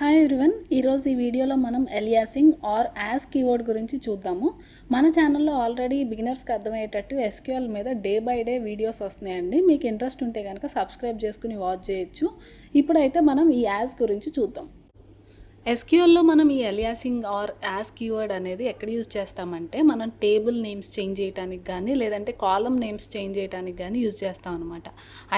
Hi everyone ఈరోజు ఈ వీడియోలో మనం ఎలియాసింగ్ ఆర్ యాస్ కీవర్డ్ గురించి చూద్దాము. మన ఛానల్లో ఆల్రెడీ బిగినర్స్కి అర్థమయ్యేటట్టు ఎస్క్యూఎల్ మీద డే బై డే వీడియోస్ వస్తున్నాయండి. మీకు ఇంట్రెస్ట్ ఉంటే కనుక సబ్స్క్రైబ్ చేసుకుని వాచ్ చేయొచ్చు. ఇప్పుడైతే మనం ఈ యాస్ గురించి చూద్దాం. ఎస్క్యూఎల్లో మనం ఈ ఎలియాసింగ్ ఆర్ యాస్ కీవర్డ్ అనేది ఎక్కడ యూజ్ చేస్తామంటే మనం టేబుల్ నేమ్స్ చేంజ్ చేయడానికి కానీ లేదంటే కాలం నేమ్స్ చేంజ్ చేయడానికి కానీ యూజ్ చేస్తాం అనమాట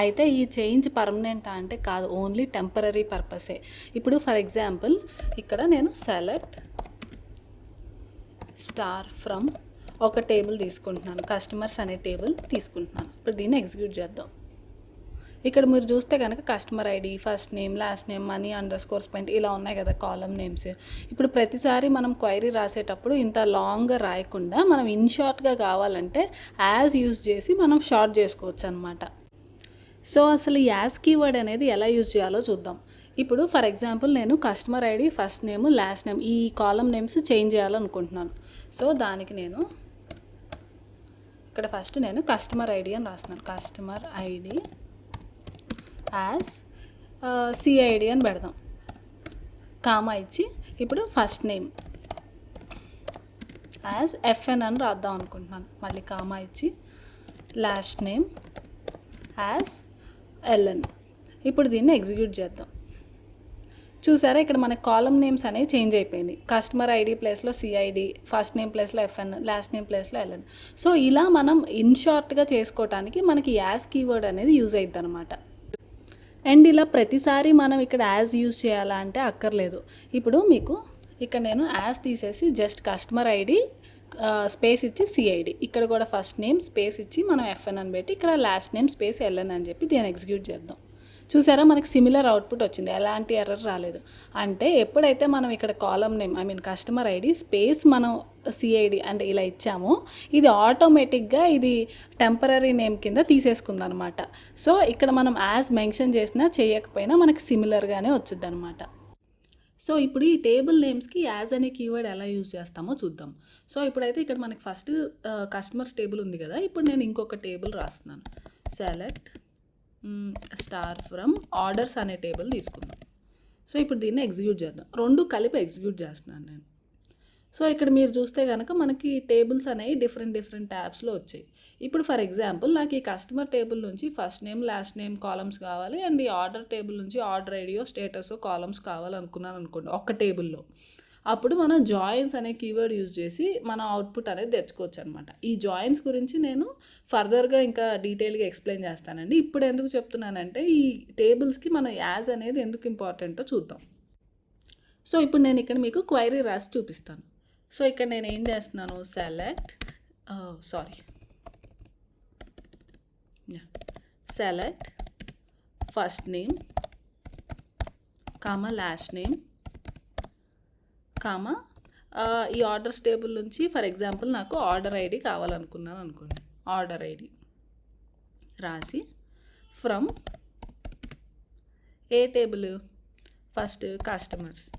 అయితే ఈ చేంజ్ పర్మనెంట్ అంటే కాదు ఓన్లీ టెంపరీ పర్పసే. ఇప్పుడు ఫర్ ఎగ్జాంపుల్ ఇక్కడ నేను సెలెక్ట్ స్టార్ ఫ్రమ్ ఒక టేబుల్ తీసుకుంటున్నాను కస్టమర్స్ అనే టేబుల్ తీసుకుంటున్నాను. ఇప్పుడు దీన్ని ఎగ్జిక్యూట్ చేద్దాం. ఇక్కడ మీరు చూస్తే కనుక customer ID first name last name money under scores point ఇలా ఉన్నాయి కదా కాలం నేమ్స్ ఇప్పుడు ప్రతిసారి మనం క్వైరీ రాసేటప్పుడు ఇంత లాంగ్గా రాయకుండా మనం ఇన్ షార్ట్గా కావాలంటే యాజ్ యూజ్ చేసి మనం షార్ట్ చేసుకోవచ్చు అనమాట సో అసలు యాజ్ కీవర్డ్ అనేది ఎలా యూజ్ చేయాలో చూద్దాం. ఇప్పుడు ఫర్ ఎగ్జాంపుల్ నేను customer ID first name last name ఈ కాలం నేమ్స్ చేంజ్ చేయాలనుకుంటున్నాను. సో దానికి నేను ఇక్కడ ఫస్ట్ నేను కస్టమర్ ఐడి అని రాస్తున్నాను. కస్టమర్ ఐడి యాజ్ సిఐడి అని పెడదాం. కామా ఇచ్చి ఇప్పుడు ఫస్ట్ నేమ్ యాజ్ ఎఫ్ఎన్ అని రాద్దాం అనుకుంటున్నాను. మళ్ళీ కామా ఇచ్చి లాస్ట్ నేమ్ యాజ్ ఎల్ఎన్ ఇప్పుడు దీన్ని ఎగ్జిక్యూట్ చేద్దాం. చూసారా ఇక్కడ మన కాలం నేమ్స్ అనేవి చేంజ్ అయిపోయింది. కస్టమర్ ఐడి ప్లేస్లో సిఐడి ఫస్ట్ నేమ్ ప్లేస్లో ఎఫ్ఎన్ లాస్ట్ నేమ్ ప్లేస్లో ఎల్ఎన్ సో ఇలా మనం ఇన్ షార్ట్గా చేసుకోవడానికి మనకి యాజ్ కీవర్డ్ అనేది యూజ్ అవుతుంది అనమాట అండ్ ఇలా ప్రతిసారి మనం ఇక్కడ యాజ్ యూజ్ చేయాలా అంటే అక్కర్లేదు. ఇప్పుడు మీకు ఇక్కడ నేను యాజ్ తీసేసి జస్ట్ కస్టమర్ ఐడి స్పేస్ ఇచ్చి సిఐడి ఇక్కడ కూడా ఫస్ట్ నేమ్ స్పేస్ ఇచ్చి మనం ఎఫ్ఎన్ అని పెట్టి ఇక్కడ లాస్ట్ నేమ్ స్పేస్ ఎల్ఎన్ అని చెప్పి దీన్ని ఎగ్జిక్యూట్ చేద్దాం. చూసారా మనకి సిమిలర్ అవుట్పుట్ వచ్చింది. ఎలాంటి ఎర్రర్ రాలేదు. అంటే ఎప్పుడైతే మనం ఇక్కడ column name I mean customer ID space మనం సిఐడి అంటే ఇలా ఇచ్చామో ఇది ఆటోమేటిక్గా ఇది టెంపరీ నేమ్ కింద తీసేసుకుంది అనమాట సో ఇక్కడ మనం యాజ్ మెన్షన్ చేసినా చేయకపోయినా మనకి సిమిలర్గానే వచ్చింది అనమాట సో ఇప్పుడు ఈ టేబుల్ నేమ్స్కి యాజ్ అనే కీవర్డ్ ఎలా యూజ్ చేస్తామో చూద్దాం. సో ఇప్పుడైతే ఇక్కడ మనకి ఫస్ట్ కస్టమర్స్ టేబుల్ ఉంది కదా. ఇప్పుడు నేను ఇంకొక టేబుల్ రాస్తున్నాను. సెలెక్ట్ స్టార్ ఫ్రమ్ ఆర్డర్స్ అనే టేబుల్ తీసుకుందాం. సో ఇప్పుడు దీన్ని ఎగ్జిక్యూట్ చేద్దాం. రెండు కలిపి ఎగ్జిక్యూట్ చేస్తున్నాను నేను. సో ఇక్కడ మీరు చూస్తే కనుక మనకి టేబుల్స్ అనేవి డిఫరెంట్ డిఫరెంట్ ట్యాబ్స్లో వచ్చాయి. ఇప్పుడు ఫర్ ఎగ్జాంపుల్ నాకు ఈ కస్టమర్ టేబుల్ నుంచి first name last name columns కావాలి. అండ్ ఈ ఆర్డర్ టేబుల్ నుంచి ఆర్డర్ ఐడియో స్టేటస్ కాలమ్స్ కావాలనుకున్నాను అనుకోండి ఒక్క టేబుల్లో. అప్పుడు మనం జాయిన్స్ అనే కీవర్డ్ యూజ్ చేసి మన అవుట్పుట్ అనేది తెచ్చుకోవచ్చు అనమాట ఈ జాయిన్స్ గురించి నేను ఫర్దర్గా ఇంకా డీటెయిల్గా ఎక్స్ప్లెయిన్ చేస్తానండి. ఇప్పుడు ఎందుకు చెప్తున్నానంటే ఈ టేబుల్స్కి మన యాజ్ అనేది ఎందుకు ఇంపార్టెంటో చూద్దాం. సో ఇప్పుడు నేను ఇక్కడ మీకు క్వైరీ రాసి చూపిస్తాను. సో ఇక్కడ నేను ఏం చేస్తున్నాను? Select sorry. Select first name comma last name comma? ఈ ఆర్డర్స్ టేబుల్ నుంచి ఫర్ ఎగ్జాంపుల్ నాకు ఆర్డర్ ఐడి కావాలనుకున్నాను అనుకోండి. ఆర్డర్ ఐడి రాసి from A table? First customers.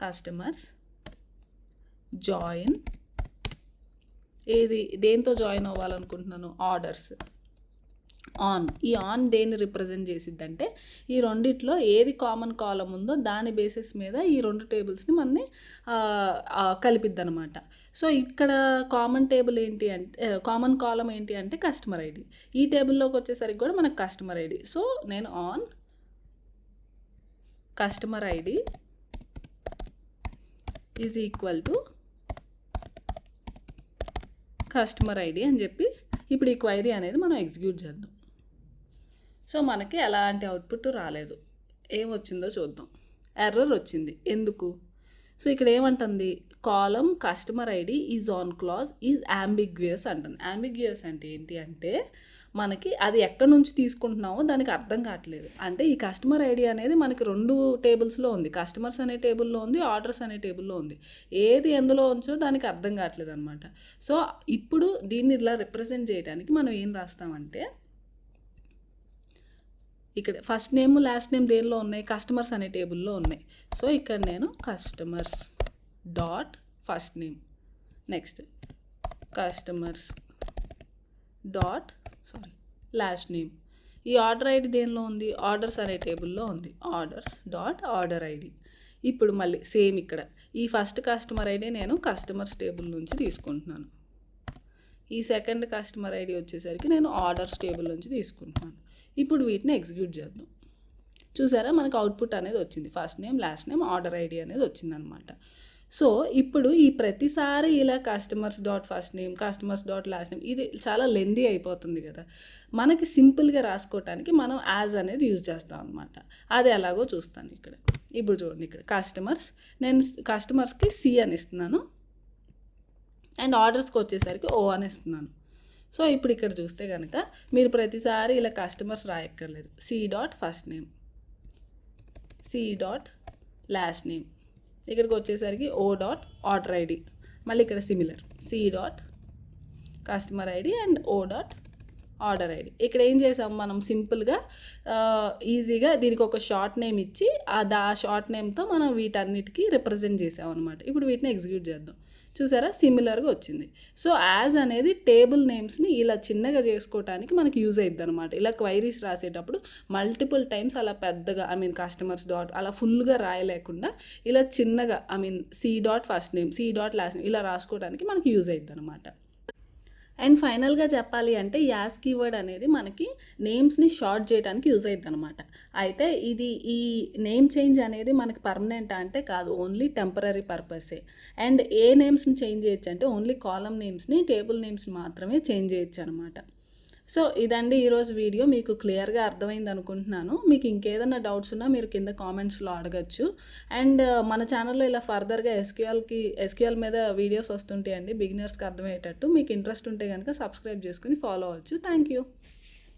Customers join. ఏది దేంతో జాయిన్ అవ్వాలనుకుంటున్నాను? ఆర్డర్స్. ఆన్ ఈ ఆన్ దేన్ని రిప్రజెంట్ చేసిద్దంటే ఈ రెండిట్లో ఏది కామన్ కాలం ఉందో దాని బేసిస్ మీద ఈ రెండు టేబుల్స్ని మనని కలిపిద్ది అనమాట సో ఇక్కడ కామన్ టేబుల్ ఏంటి అంటే కామన్ కాలం ఏంటి అంటే కస్టమర్ ఐడి ఈ టేబుల్లోకి వచ్చేసరికి కూడా మనకు కస్టమర్ ఐడి సో నేను on customer ID is equal to customer ID అని చెప్పి ఇప్పుడు ఈ క్వైరీ అనేది మనం ఎగ్జిక్యూట్ చేద్దాం. సో మనకి ఎలాంటి అవుట్పుట్ రాలేదు. ఏం వచ్చిందో చూద్దాం. ఎర్రర్ వచ్చింది. ఎందుకు? సో ఇక్కడ ఏమంటుంది? Column customer ID is on clause is ambiguous అంటుంది. అంబిగ్వియస్ అంటే ఏంటి అంటే మనకి అది ఎక్కడి నుంచి తీసుకుంటున్నామో దానికి అర్థం కావట్లేదు. అంటే ఈ కస్టమర్ ఐడి అనేది మనకి రెండు టేబుల్స్లో ఉంది. కస్టమర్స్ అనే టేబుల్లో ఉంది ఆర్డర్స్ అనే టేబుల్లో ఉంది. ఏది ఎందులో ఉంచో దానికి అర్థం కావట్లేదు అనమాట సో ఇప్పుడు దీన్ని ఇలా రిప్రజెంట్ చేయడానికి మనం ఏం రాస్తామంటే ఇక్కడ ఫస్ట్ నేమ్ లాస్ట్ నేమ్ దేనిలో ఉన్నాయి? కస్టమర్స్ అనే టేబుల్లో ఉన్నాయి. సో ఇక్కడ నేను customers dot first name next customers dot sorry last name ఈ ఆర్డర్ ఐడి దేనిలో ఉంది? ఆర్డర్స్ అనే టేబుల్లో ఉంది. ఆర్డర్స్ డాట్ ఆర్డర్ ఐడి ఇప్పుడు మళ్ళీ సేమ్ ఇక్కడ. ఈ ఫస్ట్ కస్టమర్ ఐడి నేను కస్టమర్స్ టేబుల్ నుంచి తీసుకుంటున్నాను. ఈ సెకండ్ కస్టమర్ ఐడి వచ్చేసరికి నేను ఆర్డర్స్ టేబుల్ నుంచి తీసుకుంటున్నాను. ఇప్పుడు వీటిని ఎగ్జిక్యూట్ చేద్దాం. చూసారా మనకు అవుట్పుట్ అనేది వచ్చింది. First name last name order ID అనేది వచ్చిందనమాట. సో ఇప్పుడు ఈ ప్రతిసారి ఇలా customers dot first name customers dot last name ఇది చాలా లెందీ అయిపోతుంది కదా. మనకి సింపుల్గా రాసుకోవటానికి మనం యాజ్ అనేది యూజ్ చేస్తాం అనమాట. అది ఎలాగో చూస్తాను ఇక్కడ. ఇప్పుడు చూడండి ఇక్కడ. కస్టమర్స్ నేను కస్టమర్స్కి సి అని ఇస్తున్నాను. అండ్ ఆర్డర్స్కి వచ్చేసరికి ఓ అని ఇస్తున్నాను. సో ఇప్పుడు ఇక్కడ చూస్తే కనుక మీరు ప్రతిసారి ఇలా customers రాయక్కర్లేదు. C dot first name C dot last name ఇక్కడికి వచ్చేసరికి ఓ డాట్ ఆర్డర్ ఐడి మళ్ళీ ఇక్కడ similar C dot customer ID and O dot order ID ఇక్కడ ఏం చేసాం? మనం సింపుల్గా ఈజీగా దీనికి ఒక షార్ట్ నేమ్ ఇచ్చి ఆ దా షార్ట్ నేమ్తో మనం వీటన్నిటికీ రిప్రజెంట్ చేసాం అనమాట ఇప్పుడు వీటిని ఎగ్జిక్యూట్ చేద్దాం. చూసారా? సిమిలర్గా వచ్చింది. సో యాజ్ అనేది టేబుల్ నేమ్స్ని ఇలా చిన్నగా చేసుకోవటానికి మనకి యూజ్ అవుతుంది అనమాట ఇలా క్వైరీస్ రాసేటప్పుడు మల్టిపుల్ టైమ్స్ అలా పెద్దగా ఐ మీన్ కస్టమర్స్ డాట్ అలా ఫుల్గా రాయలేకుండా ఇలా చిన్నగా I mean C dot first name C dot last name ఇలా రాసుకోవడానికి మనకి యూజ్ అవుతుంది అనమాట అండ్ ఫైనల్గా చెప్పాలి అంటే యాస్ కీవర్డ్ అనేది మనకి నేమ్స్ని షార్ట్ చేయడానికి యూజ్ అవుతుంది అనమాట అయితే ఇది ఈ నేమ్ చేంజ్ అనేది మనకి పర్మనెంట్ అంటే కాదు ఓన్లీ టెంపరీ పర్పసే. అండ్ ఏ నేమ్స్ని చేంజ్ చేయొచ్చు అంటే ఓన్లీ కాలం నేమ్స్ని టేబుల్ నేమ్స్ మాత్రమే చేంజ్ చేయొచ్చు అనమాట సో ఇదండి ఈరోజు వీడియో. మీకు క్లియర్గా అర్థమైంది అనుకుంటున్నాను. మీకు ఇంకేదైనా డౌట్స్ ఉన్నా మీరు కింద కామెంట్స్లో అడగచ్చు. అండ్ మన ఛానల్లో ఇలా ఫర్దర్గా ఎస్క్యూఎల్కి ఎస్క్యూఎల్ మీద వీడియోస్ వస్తుంటాయండి. బిగినర్స్కి అర్థమయ్యేటట్టు. మీకు ఇంట్రెస్ట్ ఉంటే కనుక సబ్స్క్రైబ్ చేసుకుని ఫాలో అవ్వచ్చు. Thank you.